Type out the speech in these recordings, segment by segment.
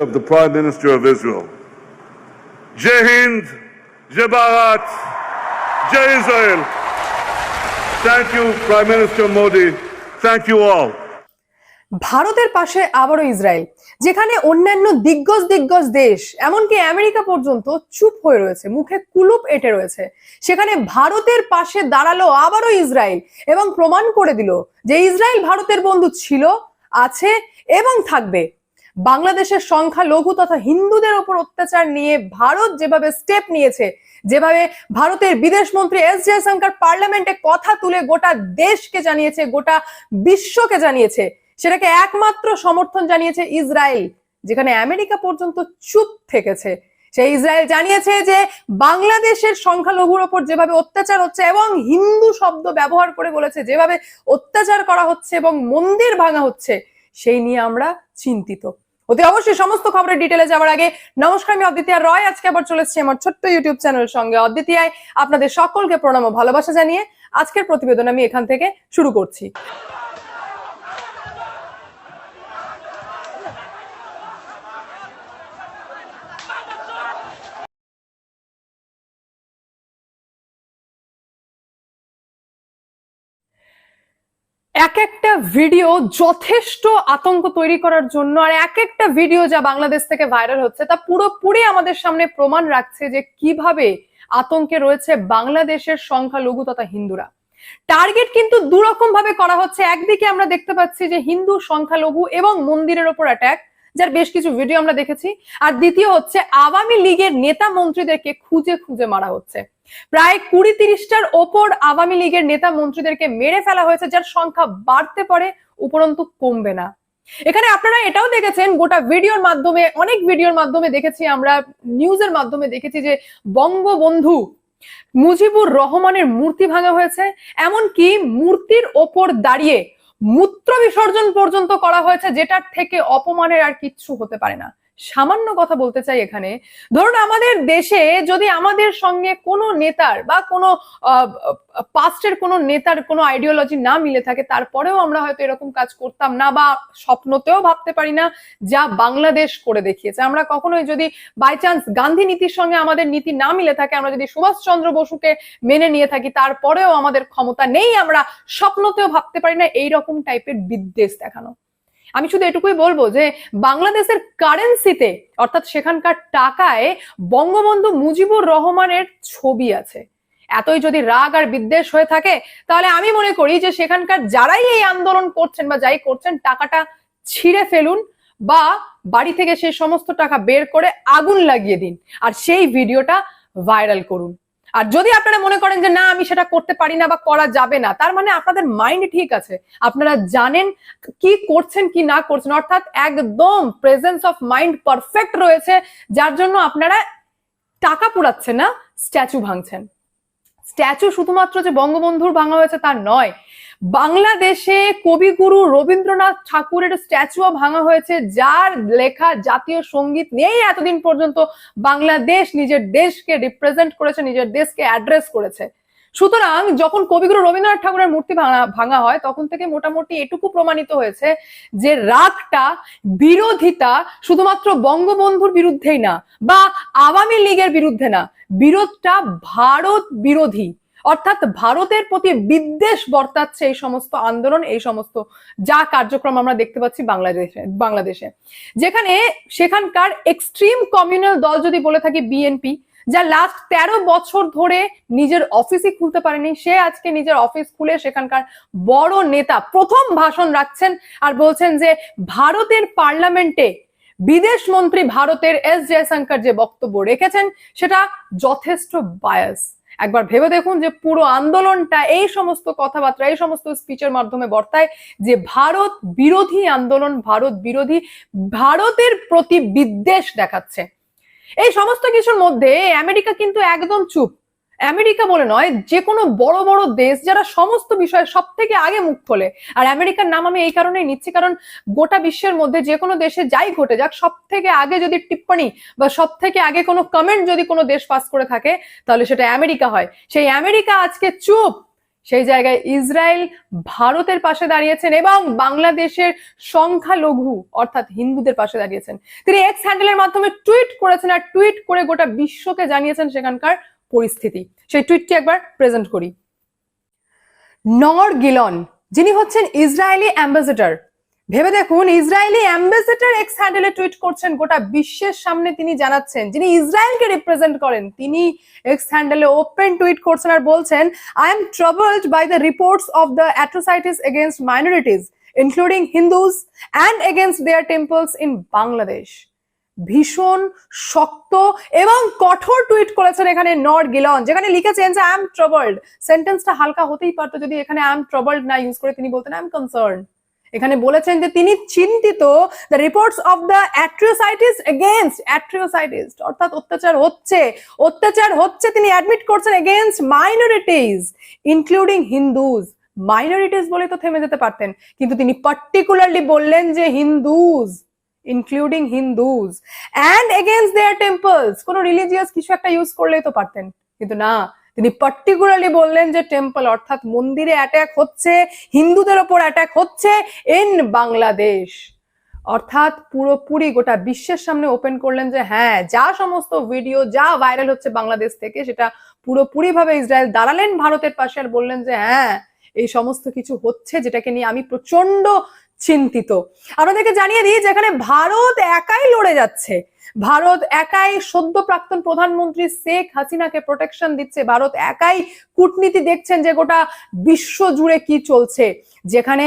of the Prime Minister of Israel. Jai Hind, Jai Bharat, Jai Israel. Thank you, Prime Minister Modi. Thank you all. ভারতের পাশে আবারও Israel যেখানে অন্যান্য দিগ্গজ দিগ্গজ দেশ এমনকি আমেরিকা পর্যন্ত চুপ হয়ে রয়েছে মুখে কুলুপ এঁটে রয়েছে সেখানে ভারতের পাশে দাঁড়াল আবারও ইসরায়েল এবং প্রমাণ করে দিল যে ইসরায়েল ভারতের বন্ধু ছিল আছে এবং থাকবে বাংলাদেশের সংখ্যালঘু তথা হিন্দুদের ওপর অত্যাচার নিয়ে ভারত যেভাবে স্টেপ নিয়েছে, যেভাবে ভারতের বিদেশ মন্ত্রী এস জয়শঙ্কর পার্লামেন্টে কথা তুলে গোটা দেশকে জানিয়েছে, গোটা বিশ্বকে জানিয়েছে, সেটাকে একমাত্র সমর্থন জানিয়েছে ইসরায়েল, যেখানে আমেরিকা পর্যন্ত চুপ থেকেছে। সেই ইসরায়েল জানিয়েছে যে বাংলাদেশের সংখ্যালঘুর ওপর যেভাবে অত্যাচার হচ্ছে এবং হিন্দু শব্দ ব্যবহার করে বলেছে, যেভাবে অত্যাচার করা হচ্ছে এবং মন্দির ভাঙা হচ্ছে, সেই নিয়ে আমরা চিন্তিত। অতি অবশ্যই সমস্ত খবরের ডিটেলে যাওয়ার আগে নমস্কার, আমি অদ্বিতীয় রয়। আজকে আবার চলে আমার ছোট্ট ইউটিউব চ্যানেল সঙ্গে। অদ্বিতীয়ায় আপনাদের সকলকে প্রণাম ও ভালোবাসা জানিয়ে আজকের প্রতিবেদন আমি এখান থেকে শুরু করছি। এক একটা ভিডিও যথেষ্ট আতঙ্ক তৈরি করার জন্য আর এক একটা ভিডিও যা বাংলাদেশ থেকে ভাইরাল হচ্ছে, তা পুরোপুরি আমাদের সামনে প্রমাণ রাখছে যে কীভাবে আতঙ্কে রয়েছে বাংলাদেশের সংখ্যালঘু তথা হিন্দুরা। টার্গেট কিন্তু দুরকম ভাবে করা হচ্ছে। একদিকে আমরা দেখতে পাচ্ছি যে হিন্দু সংখ্যালঘু এবং মন্দিরের ওপর অ্যাটাক যার বেশ কিছু ভিডিও আমরা দেখেছি। আর দ্বিতীয় হচ্ছে, আওয়ামী লীগের নেতা মন্ত্রীদেরকে খুঁজে খুঁজে মারা হচ্ছে। প্রায় কুড়ি তিরিশটার ওপর আওয়ামী লীগের নেতা মন্ত্রীদেরকে মেরে ফেলা হয়েছে, যার সংখ্যা বাড়তে পারে, উপরন্তু কমবে না। এখানে আপনারা এটাও দেখেছেন, গোটা ভিডিওর মাধ্যমে, অনেক ভিডিওর মাধ্যমে দেখেছি আমরা, নিউজের মাধ্যমে দেখেছি যে বঙ্গবন্ধু মুজিবুর রহমানের মূর্তি ভাঙা হয়েছে। এমনকি মূর্তির ওপর দাঁড়িয়ে মূত্র বিসর্জন পর্যন্ত করা হয়েছে যেটার থেকে অপমানের আর কিচ্ছু হতে পারে না। সামান্য কথা বলতে চাই এখানে। ধরুন আমাদের দেশে যদি আমাদের সঙ্গে কোনো নেতার বা কোনো পাস্টের কোনো নেতার কোনো আইডিওলজি না মিলে থাকে, তারপরেও আমরা হয়তো এরকম কাজ করতাম না বা স্বপ্নতেও ভাবতে পারি না যা বাংলাদেশ করে দেখিয়েছে। আমরা কখনোই যদি বাই চান্স গান্ধী নীতির সঙ্গে আমাদের নীতি না মিলে থাকে, আমরা যদি সুভাষচন্দ্র বসুকে মেনে নিয়ে থাকি, তারপরেও আমাদের ক্ষমতা নেই, আমরা স্বপ্নতেও ভাবতে পারি না, এইরকম টাইপের বিদ্বেষ দেখানো। আমি শুধু এটুকুই বলব যে বাংলাদেশের কারেন্সিতে অর্থাৎ সেখানকার টাকায় বঙ্গবন্ধু মুজিবুর রহমানের ছবি আছে। এতই যদি রাগ আর বিদ্বেষ হয়ে থাকে, তাহলে আমি মনে করি যে সেখানকার যারাই এই আন্দোলন করছেন বা যাই করছেন, টাকাটা ছিঁড়ে ফেলুন বা বাড়ি থেকে সেই সমস্ত টাকা বের করে আগুন লাগিয়ে দিন। আর সেই ভিডিওটা ভাইরাল করুন। আর যদি আপনারা মনে করেন যে না, আমি সেটা করতে পারি না বা করা যাবে না, তার মানে আপনাদের মাইন্ড ঠিক আছে। আপনারা জানেন কি করছেন, কি না করছেন। অর্থাৎ একদম প্রেজেন্স অফ মাইন্ড পারফেক্ট রয়েছে, যার জন্য আপনারা টাকা পুরাচ্ছেন না স্ট্যাচু ভাঙছেন। স্ট্যাচু শুধুমাত্র যে বঙ্গবন্ধুর ভাঙা হয়েছে তা নয় বাংলাদেশে কবিগুরু রবীন্দ্রনাথ ঠাকুরের স্ট্যাচুও ভাঙা হয়েছে, যার লেখা জাতীয় সংগীত নিয়েই এতদিন পর্যন্ত বাংলাদেশ নিজের দেশকে রিপ্রেজেন্ট করেছে, নিজের দেশকে অ্যাড্রেস করেছে। সুতরাং যখন কবিগুরু রবীন্দ্রনাথ ঠাকুরের মূর্তি ভাঙা ভাঙা হয়, তখন থেকে মোটামুটি এটুকু প্রমাণিত হয়েছে যে রাগটা বিরোধিতা শুধুমাত্র বঙ্গবন্ধুর বিরুদ্ধেই না, বা আওয়ামী লীগের বিরুদ্ধে না, বিরোধটা ভারত বিরোধী। অর্থাৎ ভারতের প্রতি বিদ্বেষ বর্তাচ্ছে এই সমস্ত আন্দোলন, এই সমস্ত যা কার্যক্রম আমরা দেখতে পাচ্ছি বাংলাদেশে বাংলাদেশে। যেখানে সেখানকার এক্সট্রিম কমিউনাল দল যদি বলে থাকি বিএনপি যা লাস্ট তেরো বছর ধরে নিজের অফিসই খুলতে পারেনি, সে আজকে নিজের অফিস খুলে সেখানকার বড় নেতা প্রথম ভাষণ রাখছেন আর বলছেন যে ভারতের পার্লামেন্টে বিদেশ মন্ত্রী ভারতের এস জয়শঙ্কর যে বক্তব্য রেখেছেন, সেটা যথেষ্ট বায়াস একবার ভেবে দেখুন যে পুরো আন্দোলনটা এই সমস্ত কথাবার্তা, এই সমস্ত স্পিচের মাধ্যমে বর্তায় যে ভারত বিরোধী আন্দোলন, ভারত বিরোধী, ভারতের প্রতি বিদ্বেষ দেখাচ্ছে। এই সমস্ত কিছুর মধ্যে আমেরিকা কিন্তু একদম চুপ। আমেরিকা বলে নয় যে কোনো বড় বড় দেশ যারা সমস্ত বিষয়ে সব থেকে আগে মুখ খোলে। আর আমেরিকার নাম আমি এই কারণেই নিচ্ছি, কারণ গোটা বিশ্বের মধ্যে যে কোনো দেশে যাই ঘটে যাক সব থেকে আগে যদি টিপ্পণী বা সব থেকে আগে কোনো কমেন্ট যদি কোনো দেশ পাস করে থাকে, তাহলে সেটা আমেরিকা হয়। সেই আমেরিকা আজকে চুপ। সেই জায়গায় ইসরায়েল ভারতের পাশে দাঁড়িয়েছেন এবং বাংলাদেশের সংখ্যালঘু, অর্থাৎ হিন্দুদের পাশে দাঁড়িয়েছেন। তিনি এক্স হ্যান্ডেলের মাধ্যমে টুইট করেছেন আর টুইট করে গোটা বিশ্বকে জানিয়েছেন সেখানকার পরিস্থিতি। সেই টুইটটি একবার প্রেজেন্ট করি। নর গিলন, যিনি হচ্ছেন ইসরায়েলি অ্যাম্বাসেডর ভেবে দেখুন, ইসরায়েলি অ্যাম্বাসেডর এক্স হ্যান্ডেলে টুইট করছেন, গোটা বিশ্বের সামনে তিনি জানাচ্ছেন, যিনি ইসরায়েলকে রিপ্রেজেন্ট করেন, তিনি এক্স হ্যান্ডেলে ওপেন টুইট করছেন আর বলছেন I am travelled by the reports of the atrocities against minorities including Hindus and against their temples in Bangladesh ভীষণ শক্ত এবং কঠোর টুইট করেছেন এখানে নর গিলন, যেখানে লিখেছেন যে আই এম ট্রাভেলড সেন্টেন্সটা হালকা হতেই পারতো যদি এখানে আই এম ট্রাভেলড না ইউজ করে তিনি বলতেন আই এম কনসার্ন এখানে বলেছেন যে, তিনি চিন্তিত the reports of the atrocities against atrocities অর্থাৎ অত্যাচার হচ্ছে অত্যাচার হচ্ছে তিনি অ্যাডমিট করছেন against minorities including Hindus minorities বলে তো থেমে যেতে পারতেন, কিন্তু তিনি পার্টিকুলারলি বললেন যে Hindus including Hindus and against their temples কোন রিলিজিয়াস কিছু একটা ইউজ করলেই তো পারতেন। কিন্তু না, তিনি পার্টিকুলারলি বললেন যে টেম্পল অর্থাৎ মন্দিরে অ্যাটাক হচ্ছে, হিন্দুদের ওপর অ্যাটাক হচ্ছে ইন বাংলাদেশ অর্থাৎ পুরোপুরি গোটা বিশ্বের সামনে ওপেন করলেন যে হ্যাঁ যা সমস্ত ভিডিও যা ভাইরাল হচ্ছে বাংলাদেশ থেকে, সেটা পুরোপুরি ভাবে ইসরায়েল দাঁড়ালেন ভারতের পাশে আর বললেন যে হ্যাঁ এই সমস্ত কিছু হচ্ছে যেটাকে নিয়ে আমি প্রচণ্ড চিন্তিত। আপনাদেরকে জানিয়ে দিই, যেখানে ভারত একাই লড়ে যাচ্ছে, ভারত একাই সদ্য প্রাক্তন প্রধানমন্ত্রী শেখ হাসিনাকে প্রোটেকশন দিচ্ছে, ভারত একাই কূটনীতি দেখছেন যে গোটা বিশ্ব জুড়ে কি চলছে, যেখানে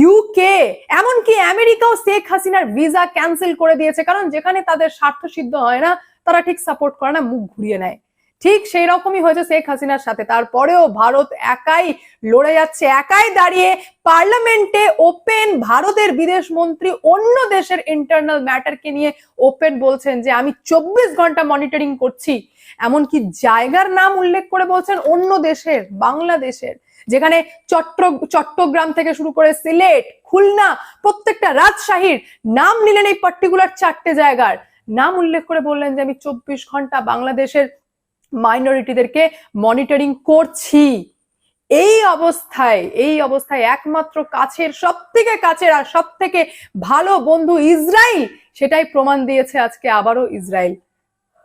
ইউকে এমনকি আমেরিকাও শেখ হাসিনার ভিসা ক্যান্সেল করে দিয়েছে, কারণ যেখানে তাদের স্বার্থ সিদ্ধ হয় না, তারা ঠিক সাপোর্ট করে না, মুখ ঘুরিয়ে নেয়। ঠিক সেই রকমই হয়েছে শেখ হাসিনার সাথে। তারপরেও ভারত একাই লড়ে যাচ্ছে, একাই দাঁড়িয়ে পার্লামেন্টে ওপেন ভারতের বিদেশ মন্ত্রী অন্য দেশের ইন্টারনাল ম্যাটারকে নিয়ে ওপেন বলছেন যে, আমি চব্বিশ ঘণ্টা মনিটরিং করছি। এমনকি জায়গার নাম উল্লেখ করে বলছেন অন্য দেশের, বাংলাদেশের, যেখানে চট্ট, চট্টগ্রাম থেকে শুরু করে সিলেট, খুলনা, প্রত্যেকটা রাজশাহীর নাম নিলেন এই পার্টিকুলার চারটে জায়গার। নাম উল্লেখ করে বললেন যে, আমি চব্বিশ ঘণ্টা বাংলাদেশের মাইনরিটিদেরকে মনিটরিং করছি। এই অবস্থায় এই অবস্থায় একমাত্র কাছের সব থেকে কাছের আর সব থেকে ভালো বন্ধু ইসরায়েল, সেটাই প্রমাণ দিয়েছে আজকে আবারও ইসরায়েল।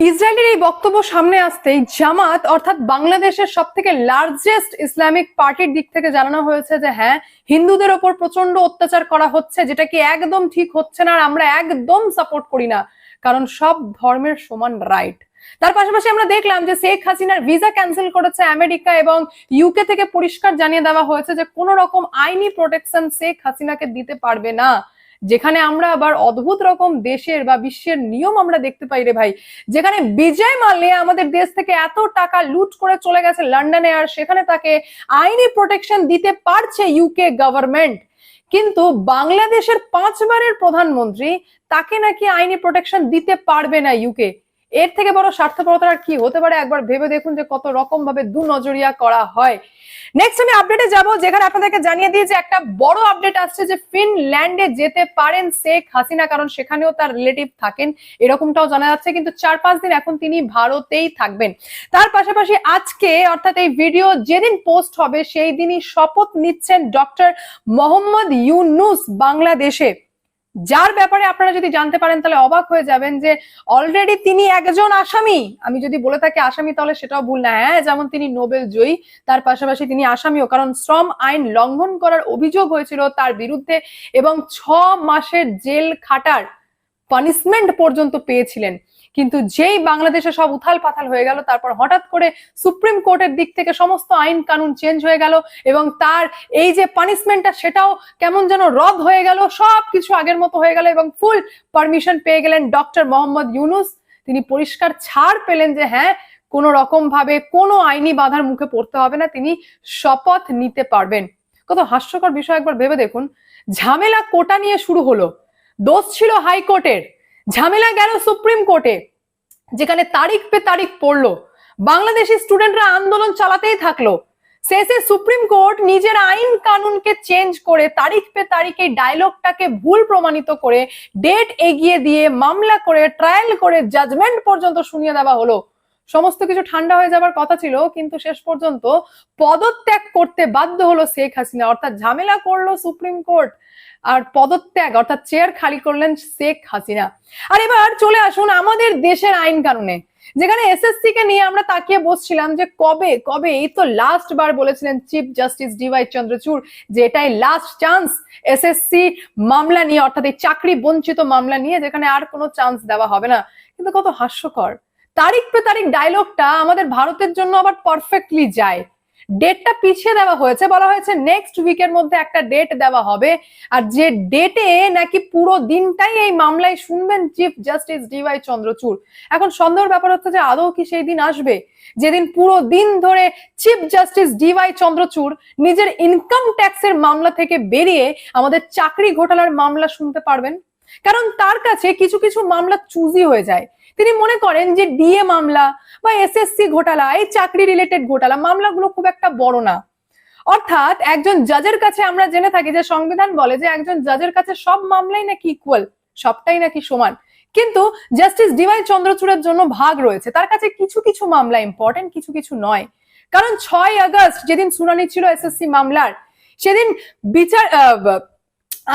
ইসরায়েলের এই বক্তব্য সামনে আসতেই জামাত, অর্থাৎ বাংলাদেশের সব থেকে লার্জেস্ট ইসলামিক পার্টির দিক থেকে জানানো হয়েছে যে হ্যাঁ হিন্দুদের ওপর প্রচণ্ড অত্যাচার করা হচ্ছে, যেটা কি একদম ঠিক হচ্ছে না, আর আমরা একদম সাপোর্ট করি না, কারণ সব ধর্মের সমান রাইট তার পাশাপাশি আমরা দেখলাম যে শেখ হাসিনার ভিসা ক্যান্সেল করেছে আমেরিকা এবং ইউকে থেকে পরিষ্কার জানিয়ে দেওয়া হয়েছে যে কোন রকম আইনি প্রোটেকশন শেখ হাসিনাকে দিতে পারবে না। যেখানে আমরা আবার অদ্ভুত রকম দেশের বা বিশ্বের নিয়ম আমরা দেখতে পাই রে ভাই। যেখানে বিজয় মাল্যা আমাদের দেশ থেকে এত টাকা লুট করে চলে গেছে লন্ডনে আর সেখানে তাকে আইনি প্রোটেকশন দিতে পারছে ইউকে গভর্নমেন্ট কিন্তু বাংলাদেশের পাঁচবারের প্রধানমন্ত্রী তাকে নাকি আইনি প্রোটেকশন দিতে পারবে না ইউকে এর থেকে বড় স্বার্থপরতা আর কি হতে পারে? একবার ভেবে দেখুন যে কত রকম ভাবে দু নজরিয়া করা হয়। নেক্সট আমি আপডেটে যাব, যেখানে আপনাদেরকে জানিয়ে দিই যে একটা বড় আপডেট আসছে যে ফিনল্যান্ডে যেতে পারেন শেখ হাসিনা, কারণ সেখানেও তার রিলেটিভ থাকেন, এরকমটাও জানা যাচ্ছে, কিন্তু চার পাঁচ দিন এখন তিনি ভারতেই থাকবেন। তার পাশাপাশি আজকে, অর্থাৎ এই ভিডিও যেদিন পোস্ট হবে, সেই দিনই শপথ নিচ্ছেন ডক্টর মোহাম্মদ ইউনুস বাংলাদেশে। যার ব্যাপারে আপনারা যদি জানতে পারেন, তাহলে অবাক হয়ে যাবেন যে অলরেডি তিনি একজন আসামি। আমি যদি বলে থাকি আসামি, তাহলে সেটাও ভুল না। হ্যাঁ যেমন তিনি নোবেল জয়ী, তার পাশাপাশি তিনি আসামিও, কারণ শ্রম আইন লঙ্ঘন করার অভিযোগ হয়েছিল তার বিরুদ্ধে এবং ছ মাসের জেল খাটার পানিশমেন্ট পর্যন্ত পেয়েছিলেন। কিন্তু যেই বাংলাদেশে সব উথাল পাথাল হয়ে গেল, তারপর হঠাৎ করে সুপ্রিম কোর্টের দিক থেকে সমস্ত আইন কানুন চেঞ্জ হয়ে গেল এবং তার এই যে পানিশমেন্টটা সেটাও কেমন যেন রদ হয়ে গেল সব কিছু আগের মতো হয়ে গেল এবং ফুল পারমিশন পেয়ে গেলেন ডক্টর মোহাম্মদ ইউনুস। তিনি পরিষ্কার ছাড় পেলেন যে হ্যাঁ কোনো রকম ভাবে কোনো আইনি বাধার মুখে পড়তে হবে না, তিনি শপথ নিতে পারবেন। কত হাস্যকর বিষয় একবার ভেবে দেখুন, ঝামেলা কোটা নিয়ে শুরু হলো, দোষ ছিল হাইকোর্টের। ঝামেলা গেল সুপ্রিম কোর্টে, যেখানে তারিখ পে তারিখ পড়ল। বাংলাদেশি স্টুডেন্টরা আন্দোলন চালাতেই থাকল। শেষে সুপ্রিম কোর্ট নিজের আইন কানুনকে চেঞ্জ করে তারিখ পে তারিখ এই ডায়লগটাকে ভুল প্রমাণিত করে ডেট এগিয়ে দিয়ে মামলা করে, ট্রায়াল করে জাজমেন্ট পর্যন্ত শুনিয়ে দেওয়া হলো। সমস্ত কিছু ঠান্ডা হয়ে যাবার কথা ছিল, কিন্তু শেষ পর্যন্ত পদত্যাগ করতে বাধ্য হলো শেখ হাসিনা। অর্থাৎ ঝামেলা করল সুপ্রিম কোর্ট। আর পদত্যাগ, অর্থাৎ চেয়ার খালি করলেন শেখ হাসিনা। আর এবার চলে আসুন আমাদের দেশের আইন কানুনে, যেখানে এসএসসি কে নিয়ে আমরা তাকিয়ে বসছিলাম যে কবে কবে, এই তো লাস্ট বার বলেছিলেন চিফ জাস্টিস ডিওয়াই চন্দ্রচূড় যে এটাই লাস্ট চান্স এসএসসি মামলা নিয়ে, অর্থাৎ এই চাকরি বঞ্চিত মামলা নিয়ে, যেখানে আর কোনো চান্স দেওয়া হবে না। কিন্তু কত হাস্যকর। তারিখ পে তারিখ ডায়লগটা আমাদের ভারতের জন্য আবার পারফেক্টলি যায়। ডেটটা পিছিয়ে দেওয়া হয়েছে, বলা হয়েছে নেক্সট উইকের মধ্যে একটা ডেট দেওয়া হবে। আর যে ডেটে নাকি পুরো দিনটাই এই মামলায় শুনবেন চিফ জাস্টিস ডিওয়াই চন্দ্রচূড়। এখন সন্দেহের ব্যাপার হচ্ছে যে আদৌ কি সেই দিন আসবে? যেদিন পুরো দিন ধরে চিফ জাস্টিস ডিওয়াই চন্দ্রচূড় নিজের ইনকাম ট্যাক্সের মামলা থেকে বেরিয়ে আমাদের চাকরি ঘোটালার মামলা শুনতে পারবেন। কারণ তার কাছে কিছু কিছু মামলা চুজি হয়ে যায়। তিনি মনে করেন যে ডিএ মামলা বা এসএসসি ঘোটালা, এই চাকরি রিলেটেড ঘোটালা, মামলাগুলো খুব একটা বড় না। অর্থাৎ একজন জাজের কাছে আমরা জেনে থাকি যে সংবিধান বলে যে একজন জাজের কাছে সব মামলাই নাকি ইকুয়াল সবটাই নাকি সমান। কিন্তু জাস্টিস ডিওয়াই চন্দ্রচূড়ের জন্য ভাগ রয়েছে। তার কাছে কিছু কিছু মামলা ইম্পর্টেন্ট কিছু কিছু নয়। কারণ ছয় আগস্ট যেদিন শুনানি ছিল এসএসসি মামলার, সেদিন বিচার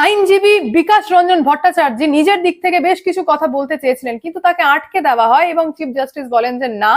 আইনজীবী বিকাশ রঞ্জন ভট্টাচার্য নিজের দিক থেকে বেশ কিছু কথা বলতে চেয়েছিলেন, কিন্তু তাকে আটকে দেওয়া হয় এবং চিফ জাস্টিস বলেন যে, না,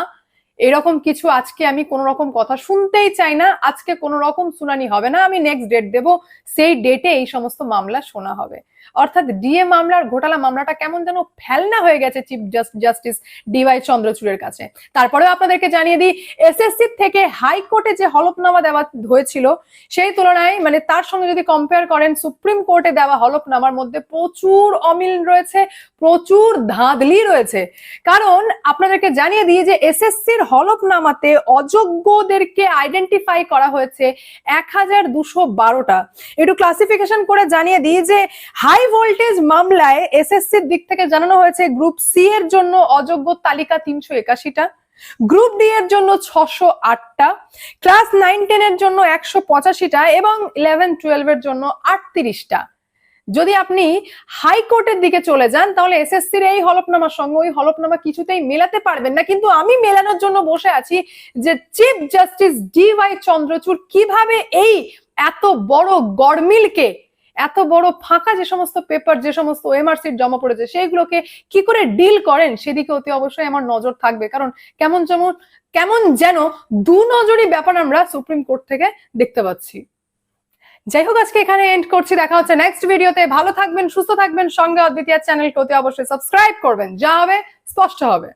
এরকম কিছু আজকে আমি কোন রকম কথা শুনতেই চাই না, আজকে কোন রকম শুনানি হবে না, আমি নেক্সট ডেট দেব, সেই ডেটে এই সমস্ত মামলা শোনা হবে। অর্থাৎ ডিএ মামলার, ঘোটালা মামলাটা কেমন যেন ফেলনা হয়ে গেছে চিফ জাস্টিস ডিওয়াই চন্দ্রচূড়ের কাছে। তারপরেও আপনাদেরকে জানিয়ে দিই, এসএসসি থেকে হাইকোর্টে যে হলফনামা দেওয়া হয়েছিল, সেই তুলনায় মানে তার সঙ্গে যদি কম্পেয়ার করেন, সুপ্রিম কোর্টে দেওয়া হলফনামার মধ্যে প্রচুর অমিল রয়েছে, প্রচুর ধাঁধলি রয়েছে। কারণ আপনাদেরকে জানিয়ে দিই যে এসএসসির হলফনামাতে অযোগ্যদেরকে আইডেন্টিফাই করা হয়েছে এক হাজার দুশো বারোটা। একটু ক্লাসিফিকেশন করে জানিয়ে দিই যে হাই ভোল্টেজ মামলায় এসএসসির দিক থেকে জানানো হয়েছে গ্রুপ সি এর জন্য অযোগ্য তালিকা তিনশো একাশিটা, গ্রুপ ডি এর জন্য ছশো আটটা, ক্লাস নাইন টেন এর জন্য একশো পঁচাশিটা এবং ইলেভেন টুয়েলভ এর জন্য আটত্রিশটা। যদি আপনি হাইকোর্টের দিকে চলে যান, তাহলে এসএসসির এই হলফনামার সঙ্গে ওই হলফনামা কিছুতেই মেলাতে পারবেন না। কিন্তু আমি মেলানোর জন্য বসে আছি যে chief justice D Y Chandrachud কীভাবে এই এত বড় গড়মিলকে এত বড় ফাঁকা যে সমস্ত পেপার যে সমস্ত ওএমআরসির জমা পড়েছে, সেইগুলোকে কি করে ডিল করেন? সেদিকে অতি অবশ্যই আমার নজর থাকবে। কারণ কেমন যেমন, কেমন যেন দু নজরই ব্যাপার আমরা সুপ্রিম কোর্ট থেকে দেখতে পাচ্ছি। যাই হোক, আজকে এখানে এন্ড করছি। দেখা হচ্ছে নেক্সট ভিডিওতে ভালো থাকবেন, সুস্থ থাকবেন। সঙ্গে অদ্বিতীয় চ্যানেলকে অতি অবশ্যই সাবস্ক্রাইব করবেন। যা হবে, স্পষ্ট হবে।